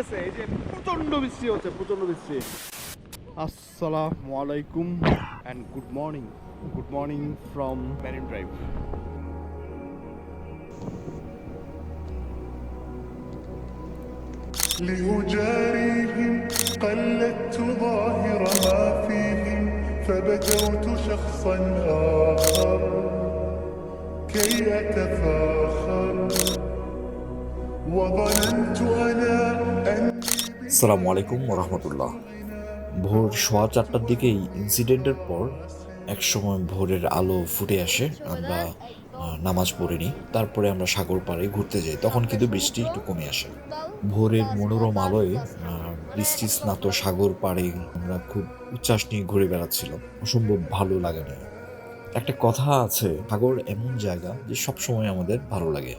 গেছে এই যে প্রচন্ড বৃষ্টি হচ্ছে প্রচন্ড বৃষ্টি আসসালামু আলাইকুম and good morning good morning from Marine Drive لأجاريهم قلدت ظاهر ما فيهم فبدوت شخصا آخر كي أتفاخر وظننت أنا أن আসসালামু আলাইকুম রহমতুল্লাহ ভোর সোয়া চারটার দিকেই ইনসিডেন্টের পর একসময় ভোরের আলো ফুটে আসে, আমরা নামাজ পড়ে নিই, তারপরে আমরা সাগর পাড়ে ঘুরতে যাই, তখন কিন্তু বৃষ্টি একটু কমে আসে। ভোরের মনোরম আলোয় বৃষ্টি স্নাত সাগর পাড়ে আমরা খুব উচ্ছ্বাস নিয়ে ঘুরে বেড়াচ্ছিলাম, অসম্ভব ভালো লাগে না। একটা কথা আছে, সাগর এমন জায়গা যে সবসময় আমাদের ভালো লাগে।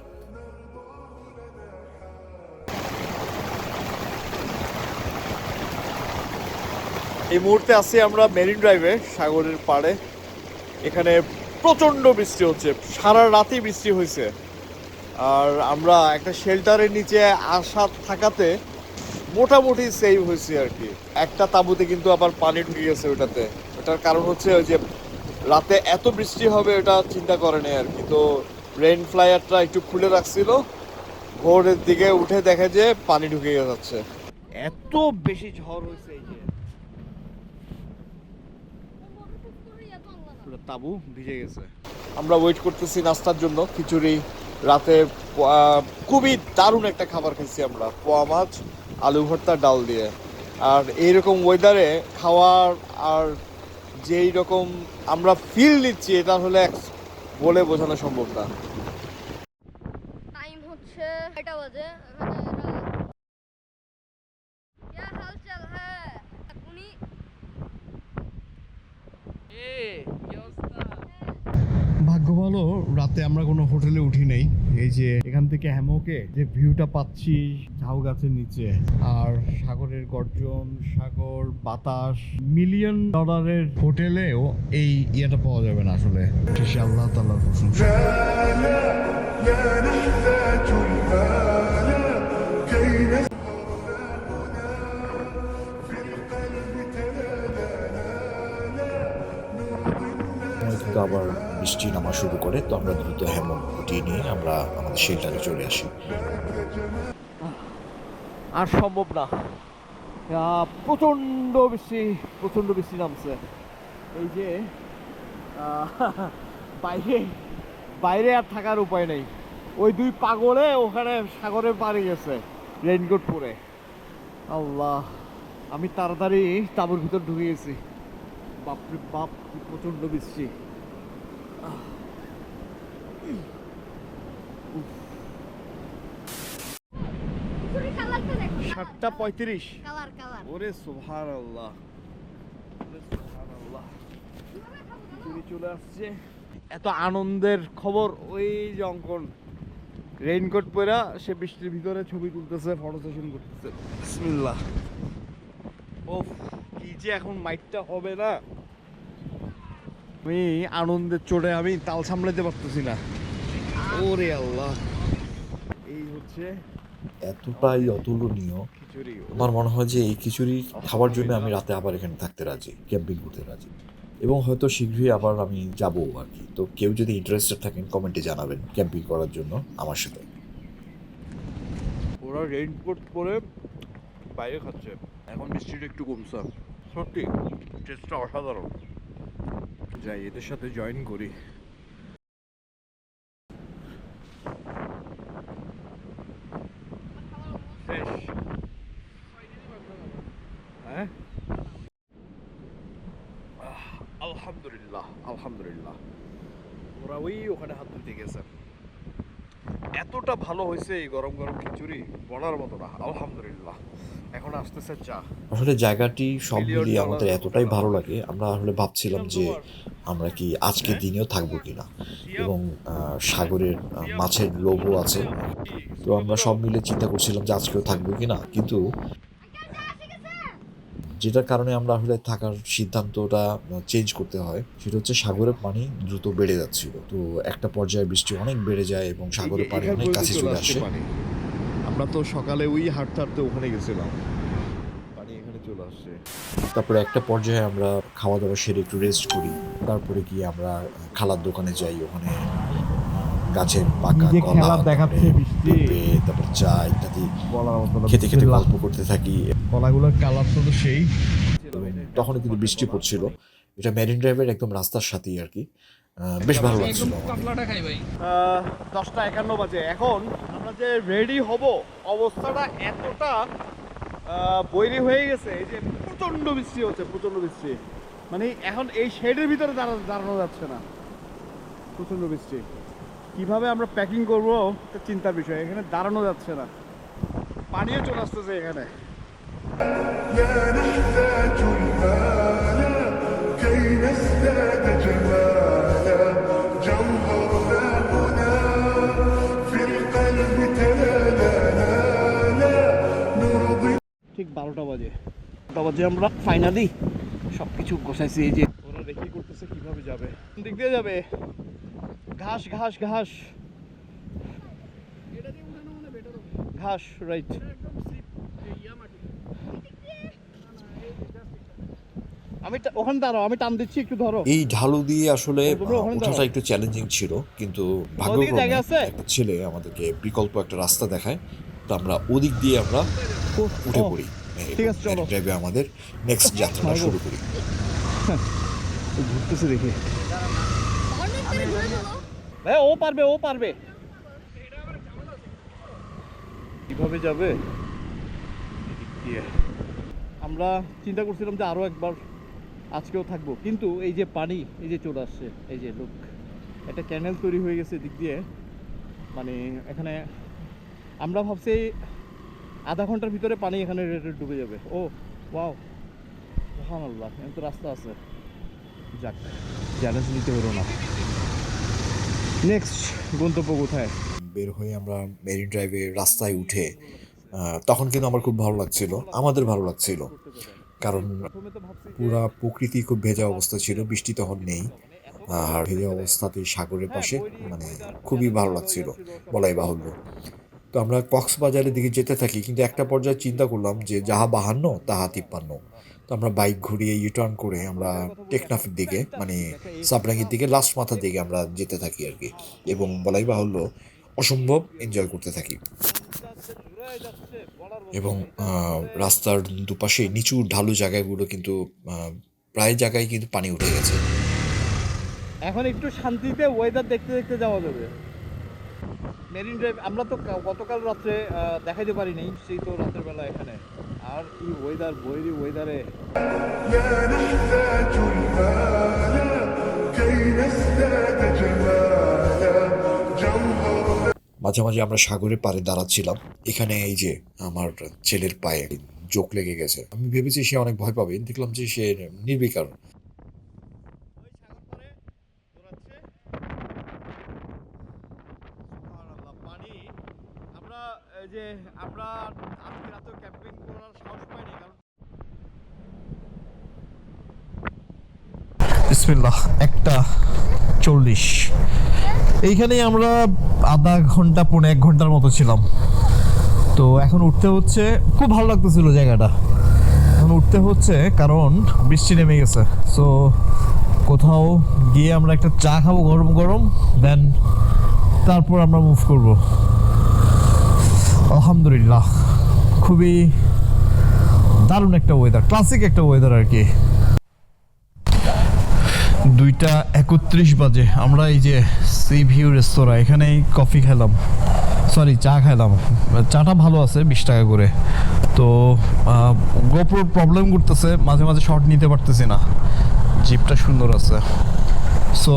এই মুহূর্তে আছি আমরা মেরিন ড্রাইভে, সাগরের পাড়ে। এখানে প্রচণ্ড বৃষ্টি হচ্ছে, সারা রাতই বৃষ্টি হয়েছে। আর আমরা একটা শেল্টারের নিচে আসা থাকাতে মোটামুটি সেভ হয়েছে আর কি। একটা তাঁবুতে কিন্তু আবার পানি ঢুকে গেছে ওটাতে। ওটার কারণ হচ্ছে ওই যে রাতে এত বৃষ্টি হবে ওটা চিন্তা করে নেই আর কি। তো রেন ফ্লাইয়ারটা একটু খুলে রাখছিল। ভোরের দিকে উঠে দেখে যে পানি ঢুকে যাচ্ছে। এত বেশি ঝড় হয়েছে এই যে পুরো তাবু ভিজে গেছে আমরা ওয়েট করতেছি নাস্তার জন্য খিচুড়ি রাতে আহ, খুবই দারুণ একটা খাবার খাইছি আমরা পোয়া মাছ আলু ভর্তা ডাল দিয়ে আর এইরকম ওয়েদারে খাওয়ার আর যেই রকম আমরা ফিল নিচ্ছি এটা হলে এক- বলে বোঝানো সম্ভব না টাইম হচ্ছে এটা বাজে এখানে এরা- क्या हाल चाल है उनी ভাগ্য ভালো রাতে আমরা কোনো হোটেলে উঠি নাই এই যে এখান থেকে হ্যামকে যে ভিউটা পাচ্ছি ঝাউ গাছের নিচে আর সাগরের গর্জন সাগর বাতাস মিলিয়ন ডলারের হোটেলেও এই ইয়েটা পাওয়া যাবে না আসলে শেষে আল্লাহ তাল্লাহর প্রশংসা لا لا نحتاج المال كي কিন্তু আবার বৃষ্টি নামা শুরু করে, তো আমরা দ্রুত হেমন গুটিয়ে নিয়ে আমরা আমাদের শেল্টারে চলে আসি। আর সম্ভব না। প্রচণ্ড বৃষ্টি প্রচণ্ড বৃষ্টি নামছে। এই যে বাইরে বাইরে আর থাকার উপায় নেই। ওই দুই পাগলে ওখানে সাগরে পাড়ে গেছে, রেইনকোট পরে। আল্লাহ, আমি তাড়াতাড়ি তাঁবুর ভিতর ঢুকে গেছি। বাপরে বাপ, কি প্রচণ্ড বৃষ্টি। সাতটা পঁয়ত্রিশ। ওরে সুভার আল্লাহ চলে আসছে। এত আনন্দের খবর ওই যে অঙ্কন। রেইনকোট পরা সে বৃষ্টির ভিতরে ছবি তুলতেছে ফটো সেশন করতেছে। বিসমিল্লাহ। ও কি যে এখন মাইকটা হবে না। আমি আনন্দের চড়ে আমি তাল সামলাতে পারতেছি না। ওরে আল্লাহ। এই হচ্ছে এতটাই অতুলনীয়। আমার মনে হয় যে এই খিচুড়ি খাবার জন্য আমি রাতে আবার এখানে থাকতে রাজি ক্যাম্পিং করতে রাজি। এবং হয়তো শীঘ্রই আবার আমি যাব আর কি। তো কেউ যদি ইন্টারেস্টেড থাকেন কমেন্টে জানাবেন ক্যাম্পিং করার জন্য আমার সাথে। ওরা রেইনকোট পরে বাইরে খাচ্ছে। এখন বৃষ্টিটা একটু কমছে। সত্যি টেস্টটা অসাধারণ। যাই এদের সাথে জয়েন করি। হ্যাঁ? আহ, আলহামদুলিল্লাহ আলহামদুলিল্লাহ। ওরা ওই ওখানে হাত ধুতে গেছে। এতটা ভালো হয়েছে এই গরম গরম খিচুড়ি বলার মতো না। আলহামদুলিল্লাহ। এখন আসতেছে চা। আসলে জায়গাটি সব মিলিয়ে আমাদের এতটাই ভালো লাগে। আমরা আসলে ভাবছিলাম যে আমরা কি আজকে দিনেও থাকব কিনা? এবং সাগরের মাছের লোভও আছে। তো আমরা সব মিলে চিন্তা করছিলাম যে আজকেও থাকব কিনা? কিন্তু যেটার কারণে আমরা আসলে থাকার সিদ্ধান্তটা চেঞ্জ করতে হয় সেটা হচ্ছে সাগরের পানি দ্রুত বেড়ে যাচ্ছিল। তো একটা পর্যায়ে বৃষ্টি অনেক বেড়ে যায় এবং সাগরের পানি অনেক কাছে চলে চলে আসে। আমরা তো সকালে ওই হাঁটতে হাঁটতে ওখানে গেছিলাম পানি এখানে চলে আসছে তারপরে একটা পর্যায়ে আমরা খাওয়া দাওয়া সেরে একটু রেস্ট করি। তারপরে গিয়ে আমরা খালার দোকানে যাই ওখানে গাছের পাকা কলা পেঁপে, তারপর চা ইত্যাদি খেতে খেতে। গল্প করতে থাকি। কলাগুলোর কালার তো তো সেই। তখন কিন্তু বৃষ্টি পড়ছিল। এটা মেরিন ড্রাইভের একদম রাস্তার সাথেই আর কি। বেশ ভালো লাগছিল দশটা একান্ন বাজে। এখন আমরা যে রেডি হব অবস্থাটা এতটা বৈরী হয়ে গেছে এই যে প্রচণ্ড বৃষ্টি হচ্ছে প্রচণ্ড বৃষ্টি। মানে এখন এই শেডের ভিতরে দাঁড়া দাঁড়ানো যাচ্ছে না। প্রচণ্ড বৃষ্টি। কীভাবে আমরা প্যাকিং করব একটা চিন্তার বিষয়। এখানে দাঁড়ানো যাচ্ছে না। পানিও চলে আসতেছে এখানে। ঠিক বারোটা বাজে। বারোটা বাজে আমরা ফাইনালি সব কিছু গোছাইছি এই যে ওরা রেখি করতেছে কীভাবে যাবে। দিক দিয়ে যাবে? ঘাস ঘাস ঘাস। ঘাস রাইট আমি ওখানে দাঁড়াও আমি টান দিচ্ছি একটু ধরো। এই ঢালু দিয়ে আসলে ওঠাটা একটু চ্যালেঞ্জিং ছিল কিন্তু ভাগ্যক্রমে জায়গা আছে? একটা ছেলে আমাদেরকে বিকল্প একটা রাস্তা দেখায় তো আমরা ওদিক দিয়ে আমরা উঠে পড়ি। ঠিক আছে, চলো। ড্রাইভে আমাদের নেক্সট যাত্রাটা শুরু করি। ঘুরতেছে দেখি। অনেক করে ঘুরে চলো ভাই ও পারবে ও পারবে। কীভাবে যাবে? দিয়ে। আমরা চিন্তা করছিলাম যে আরও একবার আজকেও থাকব কিন্তু এই যে পানি এই যে চলে আসছে এই যে লোক একটা ক্যানেল তৈরি হয়ে গেছে দিক দিয়ে। মানে এখানে আমরা ভাবছি আধা ঘণ্টার ভিতরে পানি এখানে ডুবে যাবে। ও, ওয়াও। মহান আল্লাহ তো রাস্তা আছে। যাক, চ্যালেঞ্জ নিতে হলো না। নেক্সট গন্তব্য কোথায়? বের হয়ে আমরা মেরিন ড্রাইভে রাস্তায় উঠে তখন কিন্তু আমার খুব ভালো লাগছিল, আমাদের ভালো লাগছিল। কারণ পুরা প্রকৃতি খুব ভেজা অবস্থা ছিল, বৃষ্টি তখন নেই। আর ভেজা অবস্থাতে সাগরের পাশে মানে খুবই ভালো লাগছিল, বলাই বাহুল্য। তো আমরা কক্সবাজারের দিকে যেতে থাকি, কিন্তু একটা পর্যায়ে চিন্তা করলাম যে যাহা বাহান্ন, তাহা তিপ্পান্ন। তো আমরা বাইক ঘুরিয়ে ইউটার্ন করে আমরা টেকনাফের দিকে মানে সাবরাঙ্গির দিকে লাস্ট মাথার দিকে আমরা যেতে থাকি আর কি। এবং বলাই বাহুল্য, অসম্ভব এনজয় করতে থাকি। এবং রাস্তার দুপাশে নিচু ঢালু জায়গাগুলো কিন্তু প্রায় জায়গায় কিন্তু পানি উঠে গেছে। এখন একটু শান্তিতে ওয়েদার দেখতে দেখতে যাওয়া যাবে। মেরিন ড্রাইভ আমরা তো গতকাল রাত্রে দেখাইতে পারিনি, সেই তো রাতের বেলা এখানে। আর কি ওয়েদার বৈরি ওয়েদারে মাঝে মাঝে আমরা সাগরের পারে দাঁড়াচ্ছিলাম। এখানে এই যে আমার ছেলের পায়ে জোক লেগে গেছে। আমি ভেবেছি সে অনেক ভয় পাবে। দেখলাম যে সে নির্বিকার। যে আমরা আজকে রাতে ক্যাম্পিং করার সাহস পাইনি, কারণ বিসমিল্লাহ, একটা চল্লিশ। এইখানেই আমরা আধা ঘণ্টা, পৌনে এক ঘণ্টার মতো ছিলাম। তো এখন উঠতে হচ্ছে, খুব ভালো লাগতেছিল জায়গাটা। এখন উঠতে হচ্ছে কারণ বৃষ্টি নেমে গেছে। সো কোথাও গিয়ে আমরা একটা চা খাব গরম গরম দেন তারপর আমরা মুভ করব। আলহামদুলিল্লাহ। খুবই দারুণ একটা ওয়েদার ক্লাসিক একটা ওয়েদার আর কি। দুইটা একত্রিশ বাজে, আমরা এই যে সি ভিউ রেস্তোরাঁ এখানেই কফি খেলাম সরি চা খেলাম চাটা ভালো আছে, বিশ টাকা করে। তো গোপ্রোর প্রবলেম করতেছে, মাঝে মাঝে শর্ট নিতে পারতেছি না। জিপটা সুন্দর আছে। সো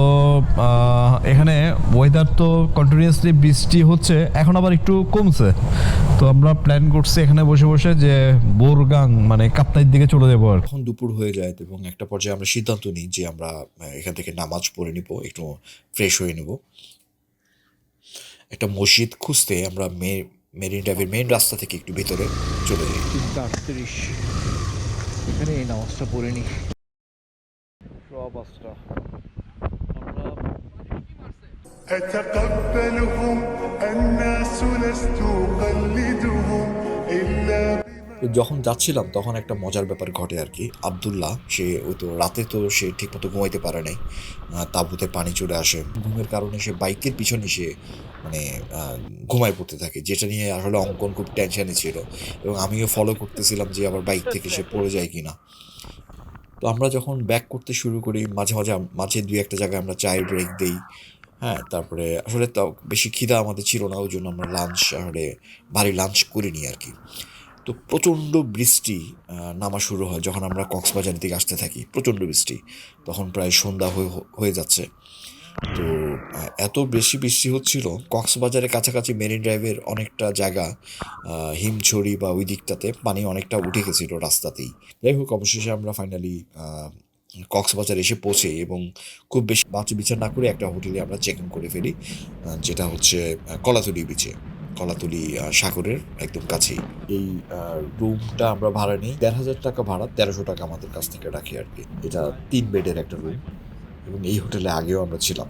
এখানে ওয়েদার তো কন্টিনিউয়াসলি বৃষ্টি হচ্ছে এখন আবার একটু কমছে। তো আমরা প্ল্যান করছি এখানে বসে বসে যে বোরগাং মানে কাপ্তাইয়ের দিকে চলে যাব আর এখন দুপুর হয়ে যায় এবং একটা পর্যায়ে আমরা সিদ্ধান্ত নিই যে আমরা এখান থেকে নামাজ পড়ে নিব একটু ফ্রেশ হয়ে নেব। একটা মসজিদ খুঁজতে আমরা মে মেরিন ড্রাইভের মেইন রাস্তা থেকে একটু ভিতরে চলে যাই। তিনটা আটত্রিশ এখানে এই নামাজটা পড়ে নি। সোয়া যখন যাচ্ছিলাম, তখন একটা মজার ব্যাপার ঘটে আর কি। আবদুল্লাহ, সে ওই তো রাতে তো সে ঠিকমতো ঘুমাইতে পারে নাই। তাঁবুতে পানি চলে আসে। ঘুমের কারণে সে বাইকের পিছনে সে মানে ঘুমায় পড়তে থাকে, যেটা নিয়ে আসলে অঙ্কন খুব টেনশনে ছিল। এবং আমিও ফলো করতেছিলাম যে আবার বাইক থেকে সে পড়ে যায় কি না তো আমরা যখন ব্যাক করতে শুরু করি, মাঝে মাঝে মাঝে দুই একটা জায়গায় আমরা চায়ের ব্রেক দিই। হ্যাঁ তারপরে আসলে তো বেশি খিদা আমাদের ছিল না, ওই জন্য আমরা লাঞ্চ আসলে ভারী লাঞ্চ করিনি আর কি তো প্রচণ্ড বৃষ্টি নামা শুরু হয় যখন আমরা কক্সবাজারের দিকে আসতে থাকি, প্রচণ্ড বৃষ্টি। তখন প্রায় সন্ধ্যা হয়ে হয়ে যাচ্ছে। তো এত বেশি বৃষ্টি হচ্ছিল, কক্সবাজারের কাছাকাছি মেরিন ড্রাইভের অনেকটা জায়গা হিমছড়ি বা ওই দিকটাতে পানি অনেকটা উঠে গেছিল রাস্তাতেই। যাই হোক, অবশেষে আমরা ফাইনালি কক্সবাজার এসে পৌঁছে এবং খুব বেশি বাঁচু বিচার না করে একটা হোটেলে আমরা চেক ইন করে ফেলি যেটা হচ্ছে কলাতুলি বিচে কলাতলি সাগরের একদম কাছেই। এই রুমটা আমরা ভাড়া নিই। দেড় হাজার টাকা ভাড়া, তেরোশো টাকা আমাদের কাছ থেকে রাখি আর কি। এটা তিন বেডের একটা রুম এবং এই হোটেলে আগেও আমরা ছিলাম।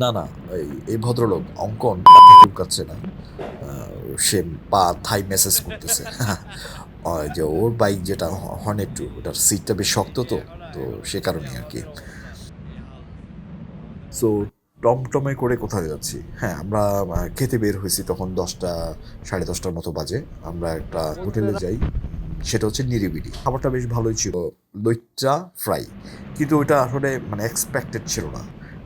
না না এই এই ভদ্রলোক অঙ্কন চুলকাচ্ছে না। সে পা থাই মেসেজ করতেছে। যে ওর বাইক যেটা হর্নেট টু ওটার সিটটা বেশ শক্ত তো তো সে কারণে আর কি। সো টমটমে করে কোথায় যাচ্ছি? হ্যাঁ আমরা খেতে বের হয়েছি তখন দশটা সাড়ে দশটার মতো বাজে। আমরা একটা হোটেলে যাই সেটা হচ্ছে নিরিবিলি। খাবারটা বেশ ভালোই ছিল দইটা ফ্রাই। কিন্তু ওইটা আসলে মানে এক্সপেক্টেড ছিল না।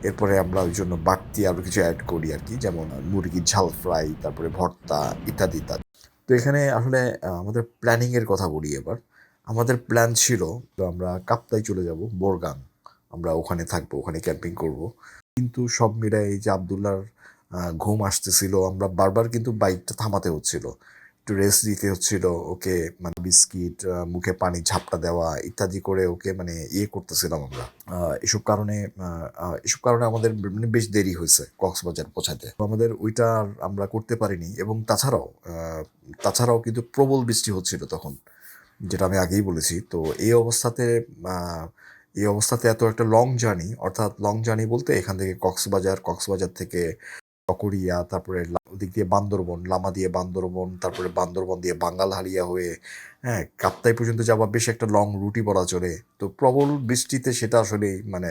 এরপরে আমরা ওই জন্য বাড়তি আরও কিছু অ্যাড করি আর কি, যেমন মুরগির ঝাল ফ্রাই তারপরে ভর্তা ইত্যাদি ইত্যাদি। তো এখানে আসলে আমাদের প্ল্যানিংয়ের কথা বলি এবার। আমাদের প্ল্যান ছিল, তো আমরা কাপ্তায় চলে যাব, বোরগাং। আমরা ওখানে থাকব, ওখানে ক্যাম্পিং করব। কিন্তু সব মিলাই যে আবদুল্লার ঘুম আসতেছিল, আমরা বারবার কিন্তু বাইকটা থামাতে হচ্ছিল। একটু রেস্ট দিতে হচ্ছিল, ওকে মানে বিস্কিট মুখে পানি, ঝাপটা দেওয়া ইত্যাদি করে ওকে মানে ইয়ে করতেছিলাম আমরা। এসব কারণে এসব কারণে আমাদের মানে বেশ দেরি হয়েছে কক্সবাজার পৌঁছাতে। আমাদের ওইটা আমরা করতে পারিনি এবং তাছাড়াও তাছাড়াও কিন্তু প্রবল বৃষ্টি হচ্ছিল তখন, যেটা আমি আগেই বলেছি। তো এই অবস্থাতে এই অবস্থাতে এত একটা লং জার্নি অর্থাৎ লং জার্নি বলতে এখান থেকে কক্সবাজার কক্সবাজার থেকে চকরিয়া তারপরে ওদিক দিয়ে বান্দরবন, লামা দিয়ে বান্দরবন, তারপরে বান্দরবন দিয়ে বাঙ্গাল হারিয়া হয়ে হ্যাঁ কাপ্তাই পর্যন্ত যাওয়া বেশ একটা লং রুটই বলা চলে। তো প্রবল বৃষ্টিতে সেটা আসলে মানে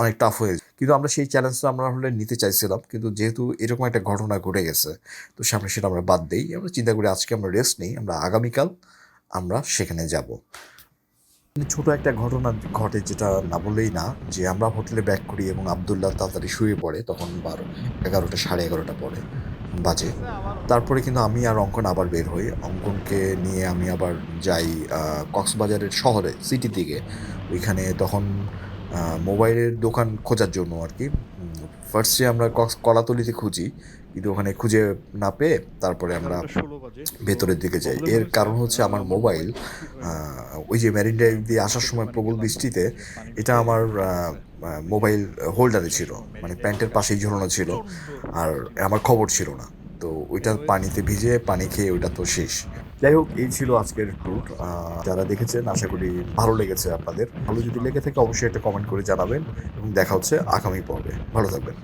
অনেক টাফ হয়ে কিন্তু আমরা সেই চ্যালেঞ্জটা আমরা আসলে নিতে চাইছিলাম, কিন্তু যেহেতু এরকম একটা ঘটনা ঘটে গেছে, তো সামনে সেটা আমরা বাদ দিই। আমরা চিন্তা করি আজকে আমরা রেস্ট নেই, আমরা আগামীকাল আমরা সেখানে যাব। ছোট একটা ঘটনা ঘটে যেটা না বলেই না, যে আমরা হোটেলে ব্যাক করি এবং আবদুল্লাহ তাড়াতাড়ি শুয়ে পড়ে, তখন বারো এগারোটা, সাড়ে এগারোটা পরে বাজে। তারপরে কিন্তু আমি আর অঙ্কন আবার বের হই। অঙ্কনকে নিয়ে আমি আবার যাই কক্সবাজারের শহরে সিটি দিকে। ওইখানে তখন মোবাইলের দোকান খোঁজার জন্য আর কি ফার্স্টে আমরা কলাতলিতে খুঁজি কিন্তু ওখানে খুঁজে না পেয়ে তারপরে আমরা ভেতরের দিকে যাই। এর কারণ হচ্ছে আমার মোবাইল ওই যে ম্যারিন ড্রাইভ দিয়ে আসার সময় প্রবল বৃষ্টিতে এটা আমার মোবাইল হোল্ডারে ছিল। মানে প্যান্টের পাশেই ঝোলানো ছিল। আর আমার খবর ছিল না। তো ওইটা পানিতে ভিজে পানি খেয়ে ওইটা তো শেষ। যাই হোক, এই ছিল আজকের ট্যুর যারা দেখেছেন, আশা করি ভালো লেগেছে আপনাদের। ভালো যদি লেগে থাকে, অবশ্যই একটা কমেন্ট করে জানাবেন এবং দেখা হচ্ছে আগামী পর্বে। ভালো থাকবেন।